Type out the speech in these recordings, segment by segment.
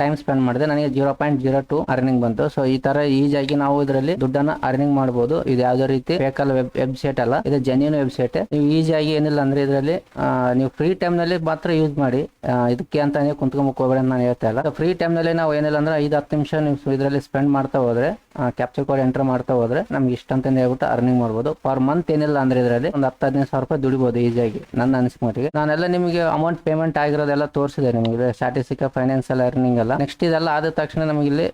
Time spend ಮಾಡಿದೆ ನನಗೆ zero point zero two earning ಬಂತು. ಸೊ ಈ ತರ ಈಜಾಗಿ ನಾವು ಇದರಲ್ಲಿ ದುಡ್ಡನ್ನ ಅರ್ನಿಂಗ್ ಮಾಡಬಹುದು ಇದು ಯಾವ್ದೇ ರೀತಿ ವೆಬ್ ವೆಬ್ಸೈಟ್ ಅಲ್ಲ. ಇದು ಜೆನ್ಯೂನ್ ವೆಬ್ಸೈಟ್ ನೀವು ಈಸಿಯಾಗಿ ಏನಿಲ್ಲ ಅಂದ್ರೆ ಇದರಲ್ಲಿ ನೀವು ಫ್ರೀ ಟೈಮ್ನಲ್ಲಿ ಮಾತ್ರ ಯೂಸ್ ಮಾಡಿ. ಇದಕ್ಕೆ ಅಂತ ನೀವು ಕುಂತ್ಕೊಂಬಕ್ ಹೋಗ್ಬೇಡಿ ನಾನು ಹೇಳ್ತಾ ಇಲ್ಲ. ಫ್ರೀ ಟೈಮ್ನಲ್ಲಿ ನಾವು ಏನಿಲ್ಲ ಅಂದ್ರೆ ಐದು, ಹತ್ತು ನಿಮಿಷ ನೀವು ಇದರಲ್ಲಿ ಸ್ಪೆಂಡ್ ಮಾಡ್ತಾ ಹೋದ್ರೆ ಕ್ಯಾಪ್ಚರ್ ಕೋಡ್ ಎಂಟರ್ ಮಾಡ್ತಾ ಹೋದ್ರೆ ನಮ್ಗೆ ಇಷ್ಟ ಅಂತ ಹೇಳ್ಬಿಟ್ಟು ಅರ್ನಿಂಗ್ ಮಾಡ್ಬೋದು. ಪರ್ ಮಂತ್ ಏನಿಲ್ಲ ಅಂದ್ರೆ ಇದರಲ್ಲಿ ಒಂದು ಹತ್ತು ಹದಿನೈದು ಸಾವಿರ ರೂಪಾಯಿ ದುಡಿಬೋದು ಈಸಿಯಾಗಿ ನನ್ನ ಅನಿಸಿಕೆ ಮಟ್ಟಿಗೆ. ನಾನೆಲ್ಲ ನಿಮಗೆ ಅಮೌಂಟ್ ಪೇಮೆಂಟ್ ಆಗಿರೋದೆಲ್ಲ ತೋರಿಸಿದೆ ನಿಮಗೆ. ಸ್ಟಾಟಿಸ್ಟಿಕ್ ಫೈನಾನ್ಸಿಯಲ್ ಅರ್ನಿಂಗ್ ಎಲ್ಲ ನೆಕ್ಸ್ಟ್ ಇದೆಲ್ಲ ಆದ ತಕ್ಷಣ ನಮಗೆ ಇಲ್ಲಿ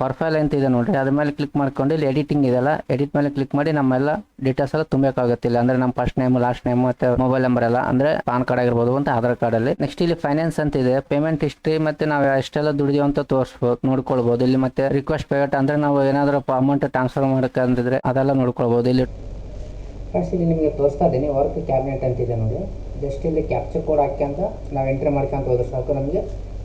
ಪ್ರೊಫೈಲ್ ಅಂತ ಇದೆ ನೋಡ್ರಿ. ಅದ್ರ ಮೇಲೆ ಕ್ಲಿಕ್ ಮಾಡ್ಕೊಂಡು ಇಲ್ಲಿ ಎಡಿಟಿಂಗ್ ಇದೆಲ್ಲ ಎಡಿಟ್ ಮೇಲೆ ಕ್ಲಿಕ್ ಮಾಡಿ ನಮ್ಮೆಲ್ಲ ಡೀಟೇಲ್ಸ್ ಎಲ್ಲ ತುಂಬಬೇಕಾಗುತ್ತೆ ಇಲ್ಲ. ಅಂದ್ರೆ ನಮ್ಮ ಫಸ್ಟ್ ನೇಮ್ ಲಾಸ್ಟ್ ನೇಮ್ ಮತ್ತೆ ಮೊಬೈಲ್ ನಂಬರ್ ಎಲ್ಲ. ಅಂದ್ರೆ ಪಾನ್ ಕಾರ್ಡ್ ಆಗಿರ್ಬೋದು ಅಂತ ಆಧಾರ್ ಕಾರ್ಡ್ ಅಲ್ಲಿ. ನೆಕ್ಸ್ಟ್ ಇಲ್ಲಿ ಫೈನಾನ್ಸ್ ಅಂತ ಇದೆ. ಪೇಮೆಂಟ್ ಹಿಸ್ಟ್ರಿ ಮತ್ತೆ ನಾವು ಎಷ್ಟೆಲ್ಲ ದುಡಿದೀವಿ ಅಂತ ತೋರಿಸ್ಬೋದು ನೋಡ್ಕೊಳ್ಬಹುದು ಇಲ್ಲಿ ಮತ್ತೆ ರಿಕ್ವೆಸ್ಟ್ ಪೇಟ್ ಅಂದ್ರೆ ನಾವು ಏನಾದರೂ ಅಮೌಂಟ್ ಟ್ರಾನ್ಸ್ಫರ್ ಮಾಡಕ್ಕಂದ್ರೆ ಅದೆಲ್ಲ ನೋಡ್ಕೊಳ್ಬೋದು. ಇಲ್ಲಿ ಫಸ್ಟ್ ಇಲ್ಲಿ ನಿಮಗೆ ತೋರಿಸ್ತಾ ಇದ್ದೀನಿ ವರ್ಕ್ ಕ್ಯಾಬಿನೆಟ್ ಅಂತಿದೆ ನೋಡಿ. ಜಸ್ಟ್ ಇಲ್ಲಿ ಕ್ಯಾಪ್ಚರ್ ಕೋಡ್ ಹಾಕ್ಯಂತ ನಾವು ಎಂಟ್ರಿ ಮಾಡ್ಕೊಂತ ಹೋದ್ರೆ ಸಾಕು ನಮಗೆ.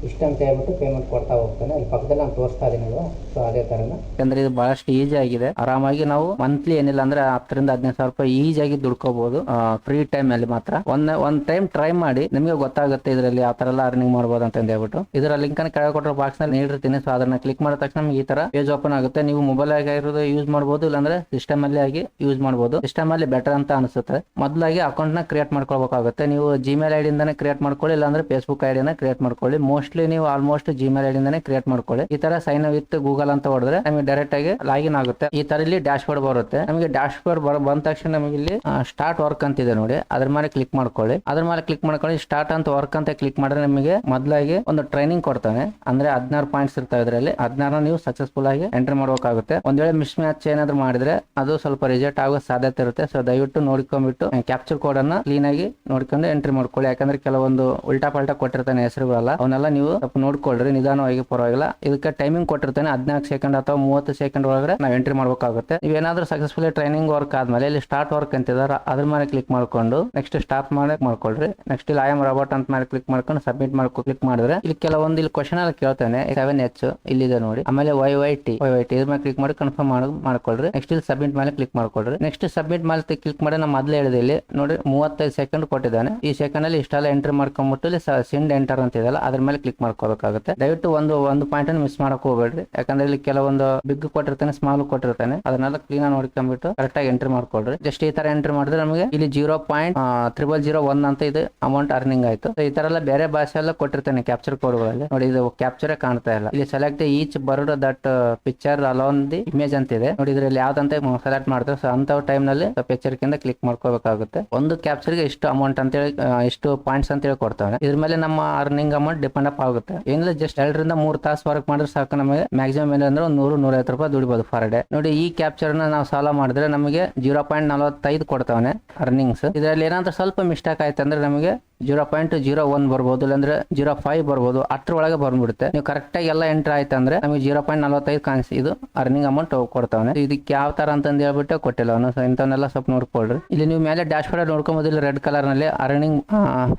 ಇಷ್ಟ ಅಂತ ಹೇಳ್ಬಿಟ್ಟು ಪೇಮೆಂಟ್ ಕೊಡ್ತಾ ಹೋಗ್ತಾನೆ. ಅಲ್ಲಿ ಪಕ್ಕದಲ್ಲಿ ನಾನು ತೋರಿಸ್ತಾ ಇದ್ದೀನಿ ಸೊ ಅದೇ ತರನ. ಯಾಕಂದ್ರೆ ಇದು ಬಹಳಷ್ಟು ಈಜಿ ಆಗಿದೆ. ಆರಾಮಾಗಿ ನಾವು ಮಂತ್ಲಿ ಏನಿಲ್ಲ ಅಂದ್ರೆ ಹತ್ತರಿಂದ ಹದಿನೈದು ಸಾವಿರ ರೂಪಾಯಿ ಈಜಿಯಾಗಿ ದುಡ್ಕೋಬಹುದು ಫ್ರೀ ಟೈಮ್ ಅಲ್ಲಿ ಮಾತ್ರ. ಒಂದ್ ಒಂದ್ ಟೈಮ್ ಟ್ರೈ ಮಾಡಿ ನಿಮಗೆ ಗೊತ್ತಾಗುತ್ತೆ ಇದರಲ್ಲಿ ಆ ತರ ಎಲ್ಲ ಅರ್ನಿಂಗ್ ಮಾಡಬಹುದು ಅಂತ ಹೇಳ್ಬಿಟ್ಟು. ಇದರ ಲಿಂಕ್ ಅನ್ನು ಕೆಳಗೆ ಕೊಟ್ಟರೆ ಬಾಕ್ಸ್ನಲ್ಲಿ ನೀಡಿರ್ತೀನಿ ಸೊ ಅದನ್ನ ಕ್ಲಿಕ್ ಮಾಡಿದ ತಕ್ಷಣ ಈ ತರ ಪೇಜ್ ಓಪನ್ ಆಗುತ್ತೆ. ನೀವು ಮೊಬೈಲ್ ಆಗಿರೋದು ಯೂಸ್ ಮಾಡಬಹುದು ಇಲ್ಲಾಂದ್ರೆ ಸಿಸ್ಟಮ್ ಅಲ್ಲಿ ಆಗಿ ಯೂಸ್ ಮಾಡಬಹುದು ಸಿಸ್ಟಮ್ ಅಲ್ಲಿ ಬೆಟರ್ ಅಂತ ಅನಿಸುತ್ತೆ. ಮೊದಲಾಗಿ ಅಕೌಂಟ್ನ ಕ್ರಿಯೇಟ್ ಮಾಡ್ಕೊಳ್ಬೇಕಾಗುತ್ತೆ. ನೀವು ಜಿಮೇಲ್ ಐಡಿ ಇಂದಾನೆ ಕ್ರಿಯೇಟ್ ಮಾಡ್ಕೊಳ್ಳಿ, ಇಲ್ಲಾಂದ್ರೆ ಫೇಸ್ಬುಕ್ ಐಡಿನ ಕ್ರಿಯೇಟ್ ಮಾಡ್ಕೊಳ್ಳಿ. ಮೋಸ್ಟ್ಲಿ ನೀವು ಆಲ್ಮೋಸ್ಟ್ ಜಿಮೇಲ್ ಐಡಿ ಕ್ರಿಯೇಟ್ ಮಾಡ್ಕೊಳ್ಳಿ. ಈ ತರ ಸೈನ್ ವಿತ್ ಗೂಗಲ್ ಅಂತ ಹೊಡೆದ್ರೆ ನಮಗೆ ಡೈರೆಕ್ಟ್ ಆಗಿ ಲಾಗಿನ್ ಆಗುತ್ತೆ. ಈ ತರ ಇಲ್ಲಿ ಡ್ಯಾಶ್ ಬೋರ್ಡ್ ಬರುತ್ತೆ. ನಮಗೆ ಡ್ಯಾಶ್ ಬೋರ್ಡ್ ಬರ ಬಂದ ತಕ್ಷಣ ನಮಗೆ ಇಲ್ಲಿ ಸ್ಟಾರ್ಟ್ ವರ್ಕ್ ಅಂತ ಇದೆ ನೋಡಿ. ಅದ್ರ ಮೇಲೆ ಕ್ಲಿಕ್ ಮಾಡ್ಕೊಳ್ಳಿ. ಅದ್ರ ಮೇಲೆ ಕ್ಲಿಕ್ ಮಾಡ್ಕೊಳ್ಳಿ. ಸ್ಟಾರ್ಟ್ ಅಂತ ವರ್ಕ್ ಅಂತ ಕ್ಲಿಕ್ ಮಾಡಿದ್ರೆ ನಿಮಗೆ ಮೊದಲಾಗಿ ಒಂದು ಟ್ರೈನಿಂಗ್ ಕೊಡ್ತಾನೆ. ಅಂದ್ರೆ ಹದಿನಾರು ಪಾಯಿಂಟ್ಸ್ ಇರ್ತಾವೆ ಇದರಲ್ಲಿ. ಹದಿನಾರು ನೀವು ಸಕ್ಸಸ್ಫುಲ್ ಆಗಿ ಎಂಟ್ರಿ ಮಾಡಬೇಕಾಗುತ್ತೆ. ಒಂದ್ ವೇಳೆ ಮಿಸ್ ಮ್ಯಾಚ್ ಏನಾದ್ರು ಮಾಡಿದ್ರೆ ಅದು ಸ್ವಲ್ಪ ರಿಜೆಕ್ಟ್ ಆಗೋ ಸಾಧ್ಯತೆ ಇರುತ್ತೆ. ಸೊ ದಯವಿಟ್ಟು ನೋಡ್ಕೊಂಡ್ಬಿಟ್ಟು ಕ್ಯಾಪ್ಚರ್ ಕೋಡ್ ಅನ್ನ ಕ್ಲೀನ್ ಆಗಿ ನೋಡ್ಕೊಂಡು ಎಂಟ್ರಿ ಮಾಡ್ಕೊಳ್ಳಿ. ಯಾಕಂದ್ರೆ ಕೆಲವೊಂದು ಉಲ್ಟಾ ಪಲ್ಟಾ ಕೊಟ್ಟಿರ್ತಾನೆ ಹೆಸರುಗಳಲ್ಲ. ಅವನ್ನೆಲ್ಲ ನೀವು ಸ್ವಲ್ಪ ನೋಡ್ಕೊಳ್ರಿ, ನಿಧಾನವಾಗಿ ಪರವಾಗಿಲ್ಲ. ಇದಕ್ಕೆ ಟೈಮಿಂಗ್ ಕೊಟ್ಟಿರ್ತಾನೆ, ಹದಿನಾಲ್ಕು ಸೆಕೆಂಡ್ ಅಥವಾ ಮೂವತ್ತು ಸೆಕೆಂಡ್ ಒಳಗಡೆ ನಾವು ಎಂಟ್ರಿ ಮಾಡಬೇಕಾಗುತ್ತೆ. ನೀವು ಏನಾದ್ರೂ ಸಕ್ಸಸ್ಫುಲಿ ಟ್ರೈನಿಂಗ್ ವರ್ಕ್ ಆದ್ಮೇಲೆ ಇಲ್ಲಿ ಸ್ಟಾರ್ಟ್ ವರ್ಕ್ ಅಂತಿದಾರೆ, ಅದ್ರ ಮೇಲೆ ಕ್ಲಿಕ್ ಮಾಡ್ಕೊಂಡು ನೆಕ್ಸ್ಟ್ ಸ್ಟಾಪ್ ಮಾಡಕ್ ಮಾಡ್ಕೊಳ್ರಿ. ನೆಕ್ಸ್ಟ್ ಇಲ್ಲಿ ಐ ರಾಬೋಟ್ ರಾಬರ್ಟ್ ಅಂತ ಮೇಲೆ ಕ್ಲಿಕ್ ಮಾಡ್ಕೊಂಡು ಸಬ್ಮಿಟ್ ಮಾಡ್ಕೊ ಕ್ಲಿಕ್ ಮಾಡಿದ್ರೆ ಇಲ್ಲಿ ಕೆಲವೊಂದು ಇಲ್ಲಿ ಕ್ವಶನ್ ಅಲ್ಲಿ ಕೇಳ್ತಾನೆ ಸೆವೆನ್ ಎಚ್ ಇಲ್ಲಿದೆ ನೋಡಿ. ಆಮೇಲೆ Y Y T Y Y T ಇದ್ರ ಮೇಲೆ ಕ್ಲಿಕ್ ಮಾಡಿ ಕನ್ಫರ್ಮ್ ಮಾಡಿ, ಮಾಡ್ಕೊಳ್ರಿ. ನೆಕ್ಸ್ಟ್ ಇಲ್ಲಿ ಸಬ್ಮಿಟ್ ಮೇಲೆ ಕ್ಲಿಕ್ ಮಾಡ್ಕೊಳ್ರಿ. ನೆಕ್ಸ್ಟ್ ಸಬ್ಮಿಟ್ ಮೇಲೆ ಕ್ಲಿಕ್ ಮಾಡಿ ನಮ್ಮ ಮೊದಲೇ ಹೇಳಿದೆ ಇಲ್ಲಿ, ನೋಡಿ ಮೂವತ್ತೈದು ಸೆಕೆಂಡ್ ಕೊಟ್ಟಿದ್ದಾನೆ. ಈ ಸೆಕೆಂಡ್ ಅಲ್ಲಿ ಇಷ್ಟೆಲ್ಲ ಎಂಟ್ರಿ ಮಾಡ್ಕೊಂಡ್ಬಿಟ್ಟು ಇಲ್ಲಿ ಸಿಂಡ್ ಎಂಟರ್ ಅಂತ ಅದ್ರ ಮೇಲೆ ಕ್ಲಿಕ್ ಮಾಡ್ಕೋಬೇಕಾಗುತ್ತೆ. ದಯವಿಟ್ಟು ಒಂದು ಒಂದು ಪಾಯಿಂಟ್ ಅನ್ನು ಮಿಸ್ ಮಾಡಕ್ ಹೋಗ್ಬೇಡ್ರಿ. ಯಾಕಂದ್ರೆ ಇಲ್ಲಿ ಕೆಲವೊಂದು ಬಿಗ್ ಕೊಟ್ಟಿರ್ತಾನೆ ಸ್ಮಾಲ್ ಕೊಟ್ಟಿರ್ತಾನೆ ಅದನ್ನೆಲ್ಲ ಕ್ಲೀನ್ ಆಗಿ ನೋಡ್ಕೊಂಡ್ಬಿಟ್ಟು ಕರೆಕ್ಟ್ ಆಗಿ ಎಂಟ್ರಿ ಮಾಡ್ಕೊಳ್ರಿ. ಜಸ್ಟ್ ಈ ತರ ಎಂಟ್ರಿ ಮಾಡಿದ್ರೆ ನಮಗೆ ಇಲ್ಲಿ zero point triple zero one ಅಂತ ಇದು ಅಮೌಂಟ್ ಅರ್ನಿಂಗ್ ಆಯ್ತು. ಈ ತರ ಎಲ್ಲ ಬೇರೆ ಭಾಷೆ ಎಲ್ಲ ಕೊಟ್ಟಿರ್ತಾನೆ ಕ್ಯಾಪ್ಚರ್ ಕೋಡ್ಗಳಲ್ಲಿ ನೋಡಿ, ಇದು ಕ್ಯಾಪ್ಚರೇ ಕಾಣ್ತಾ ಇಲ್ಲ. ಇಲ್ಲಿ select each bird that picture alone the image ಅಂತ ಇದೆ. ನೋಡಿ, ಇದ್ರಲ್ಲಿ ಯಾವ್ದಂತ ಸೆಲೆಕ್ಟ್ ಮಾಡ್ತಾರೆ. ಸೊ ಅಂತ ಟೈಮ್ನಲ್ಲಿ ಪಿಕ್ಚರ್ ಕಿಂದ ಕ್ಲಿಕ್ ಮಾಡ್ಕೋಬೇಕಾಗುತ್ತೆ. ಒಂದು ಕ್ಯಾಪ್ಚರ್ಗೆ ಇಷ್ಟು ಅಮೌಂಟ್ ಅಂತ ಹೇಳಿ ಇಷ್ಟು ಪಾಯಿಂಟ್ಸ್ ಅಂತ ಹೇಳಿ ಕೊಡ್ತಾವೆ ಇದ್ರ ಮೇಲೆ ನಮ್ಮ ಅರ್ನಿಂಗ್ ಅಮೌಂಟ್ ಡಿಪೆಂಡ್ ಆಗುತ್ತೆ. ಏನಿಲ್ಲ ಜಸ್ಟ್ ಎರಡರಿಂದ ಮೂರು ತಾಸು ವರ್ಕ್ ಮಾಡಿದ್ರೆ ಸಾಕು ನಮಗೆ. ಮ್ಯಾಕ್ಸಿಮಮ್ ಏನಂದ್ರೆ ಒಂದು ನೂರು, ನೂರೈವತ್ತು ರೂಪಾಯಿ ದುಡಿಬಹುದು ಫರ್ ಡೇ ನೋಡಿ, ಈ ಕ್ಯಾಪ್ಚರ್ನ ನಾವು ಸಾಲ ಮಾಡಿದ್ರೆ ನಮಗೆ ಜೀರೋ ಪಾಯಿಂಟ್ ನಲವತ್ತೈದು ಕೊಡ್ತಾವನೆ ಅರ್ನಿಂಗ್ಸ್ ಇದರಲ್ಲಿ ಏನಾದ್ರೂ ಸ್ವಲ್ಪ ಮಿಸ್ಟೇಕ್ ಆಯ್ತು ಅಂದ್ರೆ ನಮಗೆ ಜೀರೋ ಪಾಯಿಂಟ್ ಜೀರೋ ಒನ್ ಬರ್ಬೋದು, ಇಲ್ಲಾಂದ್ರೆ ಜೀರೋ ಫೈವ್ ಬರ್ಬೋದು ಒಳಗೆ ಬಂದ್ಬಿಡುತ್ತೆ. ನೀವು ಕರೆಕ್ಟ್ ಆಗಿ ಎಲ್ಲ ಎಂಟ್ರ್ ಆಯ್ತು ಅಂದ್ರೆ ನಮಗೆ ಜೀರೋ ಪಾಯಿಂಟ್ ನಲವತ್ತೈದು ಕಾಣಿಸಿ, ಇದು ಅರ್ನಿಂಗ್ ಅಮೌಂಟ್ ಕೊಡ್ತಾವೆ ಇದಕ್ಕೆ ಯಾವ ತರ ಅಂತಂದು ಹೇಳ್ಬಿಟ್ಟು ಕೊಟ್ಟಿಲ್ಲ ಅವನು. ಇಂಥವನ್ನೆಲ್ಲ ಸ್ವಲ್ಪ ನೋಡ್ಕೊಳ್ರಿ. ಇಲ್ಲಿ ನೀವು ಮೇಲೆ ಡ್ಯಾಶ್ ಬೋರ್ಡ್ ನೋಡ್ಕೊಬೋದು, ಇಲ್ಲಿ ರೆಡ್ ಕಲರ್ನಲ್ಲಿ ಅರ್ನಿಂಗ್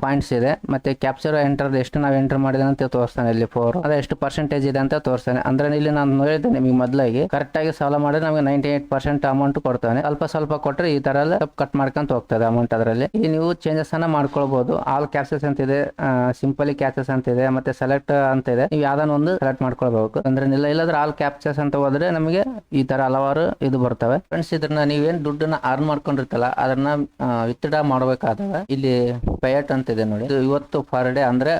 ಪಾಯಿಂಟ್ಸ್ ಇದೆ. ಮತ್ತೆ ಕ್ಯಾಪ್ಚರ್ ಎಂಟರ್ ಎಷ್ಟು ನಾವು ಎಂಟರ್ ಮಾಡಿದೆ ಅಂತ ತೋರಿಸ್ತಾನೆ ಇಲ್ಲಿ ಫೋರ್ ಅದೇ ಎಷ್ಟು ಪರ್ಸೆಂಟೇಜ್ ಇದೆ ಅಂತ ತೋರಿಸ್ತಾನೆ. ಅಂದ್ರೆ ಇಲ್ಲಿ ನಾನು ನೋಡಿದ್ದೆ ನಿಮಗೆ ಮೊದಲಾಗಿ ಕರೆಕ್ಟ್ ಆಗಿ ಸಾಲ ಮಾಡಿದ್ರೆ ನಮಗೆ ನೈಂಟಿ ಏಟ್ ಪರ್ಸೆಂಟ್ ಅಮೌಂಟ್ ಕೊಡ್ತಾನೆ ಸ್ವಲ್ಪ ಸ್ವಲ್ಪ ಕೊಟ್ಟರೆ ಈ ತರ ಎಲ್ಲ ಕಟ್ ಮಾಡ್ಕೊಂತ ಹೋಗ್ತದೆ ಅಮೌಂಟ್ ಅದರಲ್ಲಿ. ಇಲ್ಲಿ ನೀವು ಚೇಂಜಸ್ ಅನ್ನ ಮಾಡ್ಕೊಳ್ಬಹುದು ಆಲ್ ಕ್ಯಾಪ್ಸಸ್ ಅಂತ ಇದೆ ಸಿಂಪಲಿ ಕ್ಯಾಚಸ್ ಅಂತ ಇದೆ ಮತ್ತೆ ಸೆಲೆಕ್ಟ್ ಅಂತ ಇದೆ ನೀವು ಯಾವ್ದಾನ ಒಂದು ಸೆಲೆಕ್ಟ್ ಮಾಡ್ಕೊಳ್ಬೇಕು. ಅಂದ್ರೆ ಇಲ್ಲ ಇಲ್ಲಾಂದ್ರೆ ಆಲ್ ಕ್ಯಾಪ್ಚರ್ಸ್ ಅಂತ ಹೋದ್ರೆ ನಮಗೆ ಈ ತರ ಹಲವಾರು ಇದು ಬರ್ತವೆ. ಫ್ರೆಂಡ್ಸ್ ಇದನ್ನ ನೀವೇನ್ ದುಡ್ಡನ್ನ ಅರ್ನ್ ಮಾಡ್ಕೊಂಡಿರ್ತಲ್ಲ ಅದನ್ನ ವಿತ್ಡ್ರಾ ಮಾಡ್ಬೇಕಾದಾಗ ಇಲ್ಲಿ ಪೇಯಟ್ ಅಂತ ಇದೆ ನೋಡಿ ಇವತ್ತು ಪರ್ ಡೇ ಅಂದ್ರೆ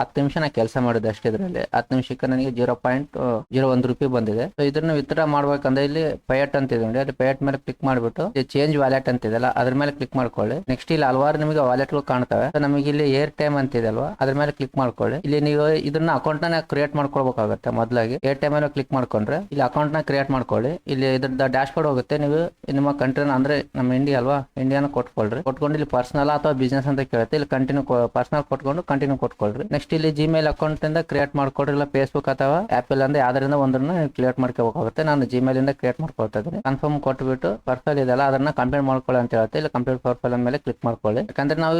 ಹತ್ತು ನಿಮಿಷ ನಾ ಕೆಲಸ ಮಾಡಿದೆ ಅಷ್ಟೇ ಇದರಲ್ಲಿ. ಹತ್ತು ನಿಮಿಷಕ್ಕೆ ನನಗೆ ಜೀರೋ ಪಾಯಿಂಟ್ ಜೀರೋ ಒಂದು ರೂಪಾಯಿ ಬಂದಿದೆ. ಸೊ ಇದನ್ನ ವಿತ್ಡ್ರಾ ಮಾಡ್ಬೇಕಂದ್ರೆ ಇಲ್ಲಿ ಪೇಯಟ್ ಅಂತ ಇದೆ ನೋಡಿ. ಅಲ್ಲಿ ಪೇಯಟ್ ಮೇಲೆ ಕ್ಲಿಕ್ ಮಾಡ್ಬಿಟ್ಟು ಚೇಂಜ್ ವ್ಯಾಲೆಟ್ ಅಂತ ಇದೆಲ್ಲ ಅದ್ರ ಮೇಲೆ ಕ್ಲಿಕ್ ಮಾಡ್ಕೊಳ್ಳಿ. ನೆಕ್ಸ್ಟ್ ಇಲ್ಲಿ ಹಲವಾರು ನಿಮಗೆ ವಾಲೆಟ್ಗಳು ಕಾಣ್ತವೆ. So, ನಮಗೆ ಇಲ್ಲಿ ಏರ್ ಟೈಮ್ ಅಂತ ಇದೆ ಅಲ್ವಾ? ಅದ್ರ ಮೇಲೆ ಕ್ಲಿಕ್ ಮಾಡ್ಕೊಳ್ಳಿ. ಇಲ್ಲಿ ನೀವು ಇದನ್ನ ಅಕೌಂಟ್ನ ಕ್ರಿಯೇಟ್ ಮಾಡ್ಕೊಳ್ಬೇಕಾಗುತ್ತೆ ಮೊದಲಾಗಿ. ಏರ್ ಟೈಮ್ ಮೇಲೆ ಕ್ಲಿಕ್ ಮಾಡ್ಕೊಂಡ್ರೆ ಇಲ್ಲಿ ಅಕೌಂಟ್ನ ಕ್ರಿಯೇಟ್ ಮಾಡ್ಕೊಳ್ಳಿ. ಇಲ್ಲಿ ಇದ್ರದ ಡ್ಯಾಶ್ ಬೋರ್ಡ್ ಹೋಗುತ್ತೆ. ನೀವು ನಿಮ್ಮ ಕಂಟ್ರಿನ ಅಂದ್ರೆ ನಮ್ಮ ಇಂಡಿಯಾ ಅಲ್ವಾ? ಇಂಡಿಯಾನ ಕೊಟ್ಕೊಳ್ರಿ. ಕೊಟ್ಕೊಂಡು ಇಲ್ಲಿ ಪರ್ಸನಲ್ ಅಥವಾ ಬಿಸ್ನೆಸ್ ಅಂತ ಕೇಳುತ್ತೆ. ಇಲ್ಲಿ ಕಂಟಿನ್ಯೂ ಪರ್ಸನಲ್ ಕೊಟ್ಕೊಂಡು ಕಂಟಿನ್ಯೂ ಕೊಟ್ಕೊಳ್ರಿ. ನೆಕ್ಸ್ಟ್ ಇಲ್ಲಿ ಜಿಮೇಲ್ ಅಕೌಂಟ್ ಇಂದ ಕ್ರಿಯೇಟ್ ಮಾಡ್ಕೊಡ್ರಿ ಇಲ್ಲ ಫೇಸ್ಬುಕ್ ಅಥವಾ ಆಪಲ್ ಅಂದ್ರೆ ಯಾವ್ದರಿಂದ ಒಂದನ್ನ ಕ್ರಿಯೇಟ್ ಮಾಡ್ಕೋಬೇಕಾಗುತ್ತೆ ನಾನು ಜಿಮೇಲ್ ಇಂದ ಕ್ರಿಯೇಟ್ ಮಾಡ್ಕೊಳ್ತಾ ಕನ್ಫರ್ಮ್ ಕೊಟ್ಬಿಟ್ಟು ಪರ್ಫೈಲ್ ಇದೆಲ್ಲ ಅದನ್ನ ಕಂಪ್ಲೀಟ್ ಮಾಡ್ಕೊಳ್ಳಿ ಅಂತ ಹೇಳುತ್ತೆ. ಇಲ್ಲಿ ಕಂಪ್ಲೀಟ್ ಪರ್ಫೈಲ್ ಮೇಲೆ ಕ್ಲಿಕ್ ಮಾಡ್ಕೊಳ್ಳಿ. ಯಾಕಂದ್ರೆ ನಾವು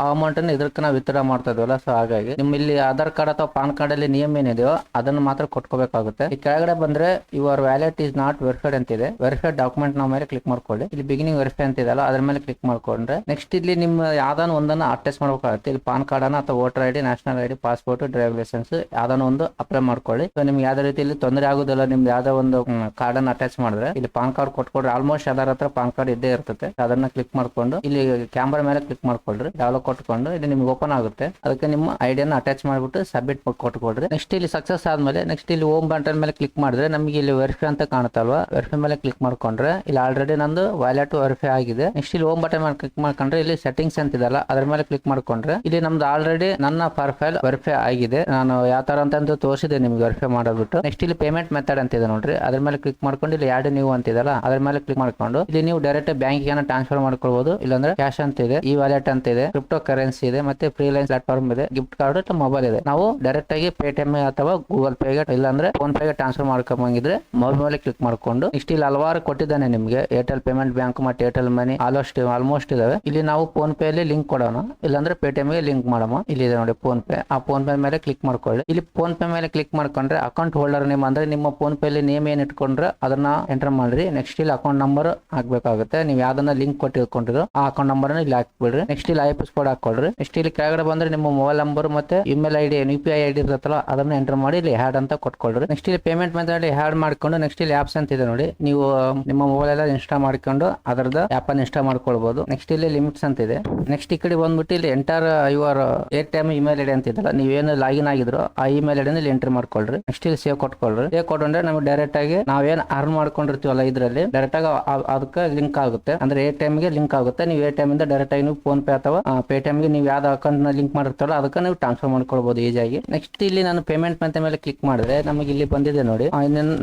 ಆ ಅಮೌಂಟ್ ಅನ್ನು ಇದಕ್ಕೆ ನಾವು ವಿತ್ಡ್ರಾ ಮಾಡ್ತಾ ಇದ್ವಲ್ಲ ಸೊ ಹಾಗಾಗಿ ನಿಮ್ಮ ಇಲ್ಲಿ ಆಧಾರ್ ಕಾರ್ಡ್ ಅಥವಾ ಪಾನ್ ಕಾರ್ಡ್ ಅಲ್ಲಿ ನಿಯಮ ಏನಿದೆಯೋ ಅದನ್ನ ಮಾತ್ರ ಕೊಟ್ಕೋಬೇಕಾಗುತ್ತೆ. ಈ ಕೆಳಗಡೆ ಬಂದ್ರೆ your wallet is not verified ಅಂತಿದೆ. ವೆರಿಫೈಡ್ ಡಾಕ್ಯುಮೆಂಟ್ ನಾವು ಮೇಲೆ ಕ್ಲಿಕ್ ಮಾಡ್ಕೊಳ್ಳಿ. ಇಲ್ಲಿ ಬಿಗಿನಿಂಗ್ ವೆರಿಫೈ ಅಂತಿದೆಯಲ್ಲ, ಅದ್ರ ಮೇಲೆ ಕ್ಲಿಕ್ ಮಾಡ್ಕೊಂಡ್ರೆ ನೆಕ್ಸ್ಟ್ ಇಲ್ಲಿ ನಿಮ್ಮ ಯಾವ್ದಾನ ಒಂದನ್ನ ಅಟ್ಯಾಚ್ ಮಾಡ್ಬೇಕಾಗುತ್ತೆ. ಇಲ್ಲಿ ಪಾನ್ ಕಾರ್ಡ್ ಅಥವಾ voter ID national ID passport driving licence ಯಾವ್ದಾನ ಒಂದು ಅಪ್ಲೈ ಮಾಡ್ಕೊಳ್ಳಿ. ಸೊ ನಿಮ್ಗೆ ಯಾವ್ದೇ ರೀತಿಯಲ್ಲಿ ತೊಂದರೆ ಆಗೋದಿಲ್ಲ, ನಿಮ್ದು ಯಾವ್ದೋ ಒಂದು ಕಾರ್ಡ್ ಅನ್ನ ಅಟ್ಯಾಚ್ ಮಾಡಿದ್ರೆ ಇಲ್ಲಿ ಪಾನ್ ಕಾರ್ಡ್ ಕೊಟ್ಕೊಂಡ್ರೆ ಆಲ್ಮೋಸ್ಟ್ ಎಲ್ಲರ ಹತ್ರ ಪಾನ್ ಕಾರ್ಡ್ ಇದ್ದೇ ಇರ್ತದೆ. ಅದನ್ನ ಕ್ಲಿಕ್ ಮಾಡ್ಕೊಂಡು, ಇಲ್ಲಿ ಕ್ಯಾಮ್ರಾ ಮೇಲೆ ಕ್ಲಿಕ್ ಮಾಡ್ಕೊಳ್ರಿ. ಡೌನ್ಲೋಡ್ ಕೊಟ್ಕೊಂಡು ಇದು ನಿಮ್ಗೆ ಓಪನ್ ಆಗುತ್ತೆ. ಅದಕ್ಕೆ ನಿಮ್ಮ ಐಡಿಯನ್ನು ಅಟ್ಯಾಚ್ ಮಾಡಿಬಿಟ್ಟು ಸಬ್ಮಿಟ್ ಕೊಟ್ಕೊಡ್ರಿ. ನೆಕ್ಸ್ಟ್ ಇಲ್ಲಿ ಸಕ್ಸಸ್ ಆದ್ಮೇಲೆ ನೆಕ್ಸ್ಟ್ ಇಲ್ಲಿ ಓಮ್ ಬಟನ್ ಮೇಲೆ ಕ್ಲಿಕ್ ಮಾಡಿದ್ರೆ ನಮಗೆ ಇಲ್ಲಿ ವೆರಿಫೈ ಅಂತ ಕಾಣುತ್ತಲ್ವಾ? ವೆರಿಫೈ ಮೇಲೆ ಕ್ಲಿಕ್ ಮಾಡ್ಕೊಂಡ್ರೆ ಇಲ್ಲಿ ಆಲ್ರೆಡಿ ನಂದು ವ್ಯಾಲೆಟ್ ವೆರಿಫೈ ಆಗಿದೆ. ನೆಕ್ಸ್ಟ್ ಇಲ್ಲಿ ಓಮ್ ಬಟನ್ ಮೇಲೆ ಕ್ಲಿಕ್ ಮಾಡ್ಕೊಂಡ್ರೆ ಇಲ್ಲಿ ಸೆಟ್ಟಿಂಗ್ಸ್ ಅಂತಿದಲ್ಲ ಅದ್ರ ಮೇಲೆ ಕ್ಲಿಕ್ ಮಾಡ್ಕೊಂಡ್ರೆ ಇಲ್ಲಿ ನಮ್ದು ಆಲ್ರೆಡಿ ನನ್ನ ಪರ್ಫೈಲ್ ವೆರಿಫೈ ಆಗಿದೆ. ನಾನು ಯಾವ ತರ ಅಂತ ತೋರಿಸಿದೆ ನಿಮ್ಗೆ ವೆರಿಫೈ ಮಾಡೋದ್ಬಿಟ್ಟು ನೆಕ್ಸ್ಟ್ ಇಲ್ಲಿ ಪೇಮೆಂಟ್ ಮೆಥಡ್ ಅಂತಿದೆ ನೋಡ್ರಿ. ಅದ್ರ ಮೇಲೆ ಕ್ಲಿಕ್ ಮಾಡ್ಕೊಂಡು ಇಲ್ಲಿ ಎರಡು ನೀವು ಅಂತಿದಲ್ಲ ಅದ್ರ ಮೇಲೆ ಕ್ಲಿಕ್ ಮಾಡ್ಕೊಂಡು ಇಲ್ಲಿ ನೀವು ಡೈರೆಕ್ಟ್ ಬ್ಯಾಂಕ್ ಟ್ರಾನ್ಸ್ಫರ್ ಮಾಡ್ಕೊಳ್ಬಹುದು ಇಲ್ಲಾಂದ್ರೆ ಕ್ಯಾಶ್ ಅಂತ ಇದೆ, ಈ ವ್ಯಾಲೆಟ್ ಅಂತ ಇದೆ ಕರೆನ್ಸಿ ಇದೆ, ಮತ್ತೆ ಫ್ರೀಲೈನ್ಸ್ ಪ್ಲಾಟ್ಫಾರ್ಮ್ ಇದೆ ಗಿಫ್ಟ್ ಕಾರ್ಡ್ ಮೊಬೈಲ್ ಇದೆ. ನಾವು ಡೈರೆಕ್ಟ್ ಆಗಿ ಪೇಟಿಎಂ ಅಥವಾ ಗೂಗಲ್ ಪೇಗೆ ಇಲ್ಲಾಂದ್ರೆ ಫೋನ್ ಪೇಗೆ ಟ್ರಾನ್ಸ್ಫರ್ ಮಾಡ್ಕೊಂಬಂಗಿದ್ರೆ ಮೊಬೈಲ್ ಮೇಲೆ ಕ್ಲಿಕ್ ಮಾಡ್ಕೊಂಡು, ಇಷ್ಟ ಇಲ್ಲಿ ಹಲವಾರು ಕೊಟ್ಟಿದ್ದಾನೆ ನಿಮ್ಗೆ. ಏರ್ಟೆಲ್ ಪೇಮೆಂಟ್ ಬ್ಯಾಂಕ್ ಮತ್ತೆ ಏರ್ಟೆಲ್ ಮನಿ ಆಲ್ಮೋಸ್ಟ್ ಆಲ್ಮೋಸ್ಟ್ ಇದಾವೆ. ಇಲ್ಲಿ ನಾವು ಫೋನ್ ಪೇ ಅಲ್ಲಿ ಲಿಂಕ್ ಕೊಡೋಣ. ಇಲ್ಲಾಂದ್ರೆ ಪೇಟಿಎಂ ಗೆ ಲಿಂಕ್ ಮಾಡೋಣ. ಇಲ್ಲಿ ಇದೆ ನೋಡಿ ಫೋನ್ ಪೇ ಆ ಫೋನ್ ಪೇ ಮೇಲೆ ಕ್ಲಿಕ್ ಮಾಡ್ಕೊಳ್ಳಿ. ಇಲ್ಲಿ ಫೋನ್ ಪೇ ಮೇಲೆ ಕ್ಲಿಕ್ ಮಾಡ್ಕೊಂಡ್ರೆ ಅಕೌಂಟ್ ಹೋಲ್ಡರ್ ನೇಮ್ ಅಂದ್ರೆ ನಿಮ್ಮ ಫೋನ್ ಪೇ ಅಲ್ಲಿ ನೇಮ್ ಏನ್ ಇಟ್ಕೊಂಡ್ರೆ ಅದನ್ನ ಎಂಟರ್ ಮಾಡ್ರಿ. ನೆಕ್ಸ್ಟ್ ಇಲ್ಲಿ ಅಕೌಂಟ್ ನಂಬರ್ ಹಾಕ್ಬೇಕಾಗುತ್ತೆ. ನೀವು ಯಾವ್ದನ್ನ ಲಿಂಕ್ ಕೊಟ್ಟಿರ್ಕೊಂಡಿರೋ ಆ ಅಕೌಂಟ್ ನಂಬರ್ ಇಲ್ಲಿ ಹಾಕ್ಬಿಡ್ರಿ. ನೆಕ್ಸ್ಟ್ ಇಲ್ಲಿ ಐ ಪಿ ಕೋಡ್ ಹಾಕೊಳ್ರಿ ನೆಕ್ಸ್ಟ್ ಇಲ್ಲಿ ಕೆಳಗಡೆ ಬಂದ್ರೆ ನಿಮ್ಮ ಮೊಬೈಲ್ ನಂಬರ್ ಮತ್ತೆ email ID U P I ID ಇರುತ್ತಲ್ಲ, ಅದನ್ನ ಎಂಟರ್ ಮಾಡಿ ಇಲ್ಲಿ ಹ್ಯಾಡ್ ಅಂತ ಕೊಟ್ಕೊಳ್ರಿ ನೆಕ್ಸ್ಟ್ ಇಲ್ಲಿ ಪೇಮೆಂಟ್ ಮೆಥಡ್ ಹ್ಯಾಡ್ ಮಾಡ್ಕೊಂಡು ನೆಕ್ಸ್ಟ್ ಇಲ್ಲಿ ಆಪ್ಸ್ ಅಂತ ಇದೆ ನೋಡಿ. ನೀವು ನಿಮ್ಮ ಮೊಬೈಲ್ ಎಲ್ಲ ಇನ್ಸ್ಟಾಲ್ ಮಾಡ್ಕೊಂಡು ಅದರದ ಆಪ್ ಅನ್ನು ಇನ್ಸ್ಟಾಲ್ ಮಾಡ್ಕೊಳ್ಬಹುದು ನೆಕ್ಸ್ಟ್ ಇಲ್ಲಿ ಲಿಮಿಟ್ಸ್ ಅಂತ ಇದೆ. ನೆಕ್ಸ್ಟ್ ಈ ಕಡೆ ಬಂದ್ಬಿಟ್ಟು ಇಲ್ಲಿ enter your air time email ID ಅಂತ ಇದಲ್ಲ ಏನು ಲಾಗಿನ್ ಆಗಿದ್ರು ಆ ಇಮೇಲ್ ಐಡಿನ ಇಲ್ಲಿ ಎಂಟರ್ ಮಾಡ್ಕೊಳ್ರಿ. ನೆಕ್ಸ್ಟ್ ಇಲ್ಲಿ ಸೇವ್ ಕೊಟ್ಕೊಳ್ರಿ. ಸೇವ್ ಕೊಟ್ಕೊಂಡ್ರೆ ನಮಗೆ ಡೈರೆಕ್ಟ್ ಆಗಿ ನಾವೇನ್ ಅರ್ನ್ ಮಾಡ್ಕೊಂಡಿರ್ತೀವಲ್ಲ ಇದರಲ್ಲಿ ಡೈರೆಕ್ಟ್ ಆಗಿ ಅದಕ್ಕೆ ಲಿಂಕ್ ಆಗುತ್ತೆ. ಅಂದ್ರೆ ಏರ್ ಟೈಮ್ಗೆ ಲಿಂಕ್ ಆಗುತ್ತೆ. ನೀವು ಏರ್ ಟೈಮ್ ಇಂದ ಡೈರೆಕ್ಟ್ ಆಗಿ ನೀವು ಫೋನ್ ಪೇ ಅಥವಾ ಪೇಟಿಎಂ ಗೆ ನೀವು ಯಾವ್ದು ಅಕೌಂಟ್ನ ಲಿಂಕ್ ಮಾಡಿರ್ತಾರೋ ಅದಕ್ಕೆ ನೀವು ಟ್ರಾನ್ಸ್ಫರ್ ಮಾಡ್ಕೊಳ್ಬಹುದು ಈಸಿಯಾಗಿ ನೆಕ್ಸ್ಟ್ ಇಲ್ಲಿ ನಾನು ಪೇಮೆಂಟ್ ಮತ್ತೆ ಮೇಲೆ ಕ್ಲಿಕ್ ಮಾಡಿದ್ರೆ ನಮಗೆ ಇಲ್ಲಿ ಬಂದಿದೆ ನೋಡಿ.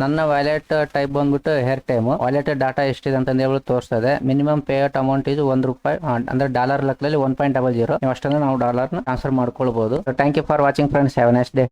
ನನ್ನ ವ್ಯಾಲೆಟ್ ಟೈಪ್ ಬಂದ್ಬಿಟ್ಟು ಹೇರ್ ಟೈಮ್ ವ್ಯಾಲೆಟ್ ಡಾಟಾ ಎಷ್ಟಿದೆ ಅಂತ ಹೇಳ್ಬಿಟ್ಟು ತೋರಿಸ್ತದೆ ಮಿನಿಮಮ್ ಪೇಔಟ್ ಅಮೌಂಟ್ ಇದು ಒಂದ್ ರೂಪಾಯಿ ಅಂದ್ರೆ ಡಾಲರ್ ಲೆಕ್ಕದಲ್ಲಿ ಒನ್ ಪಾಯಿಂಟ್ ಡಬಲ್ ಜೀರೋ ನೀವು ಅಷ್ಟನ್ನ ನಾವು ಡಾಲರ್ ಟ್ರಾನ್ಸ್ಫರ್ ಮಾಡ್ಕೊಳ್ಬಹುದು thank you for watching friends have next day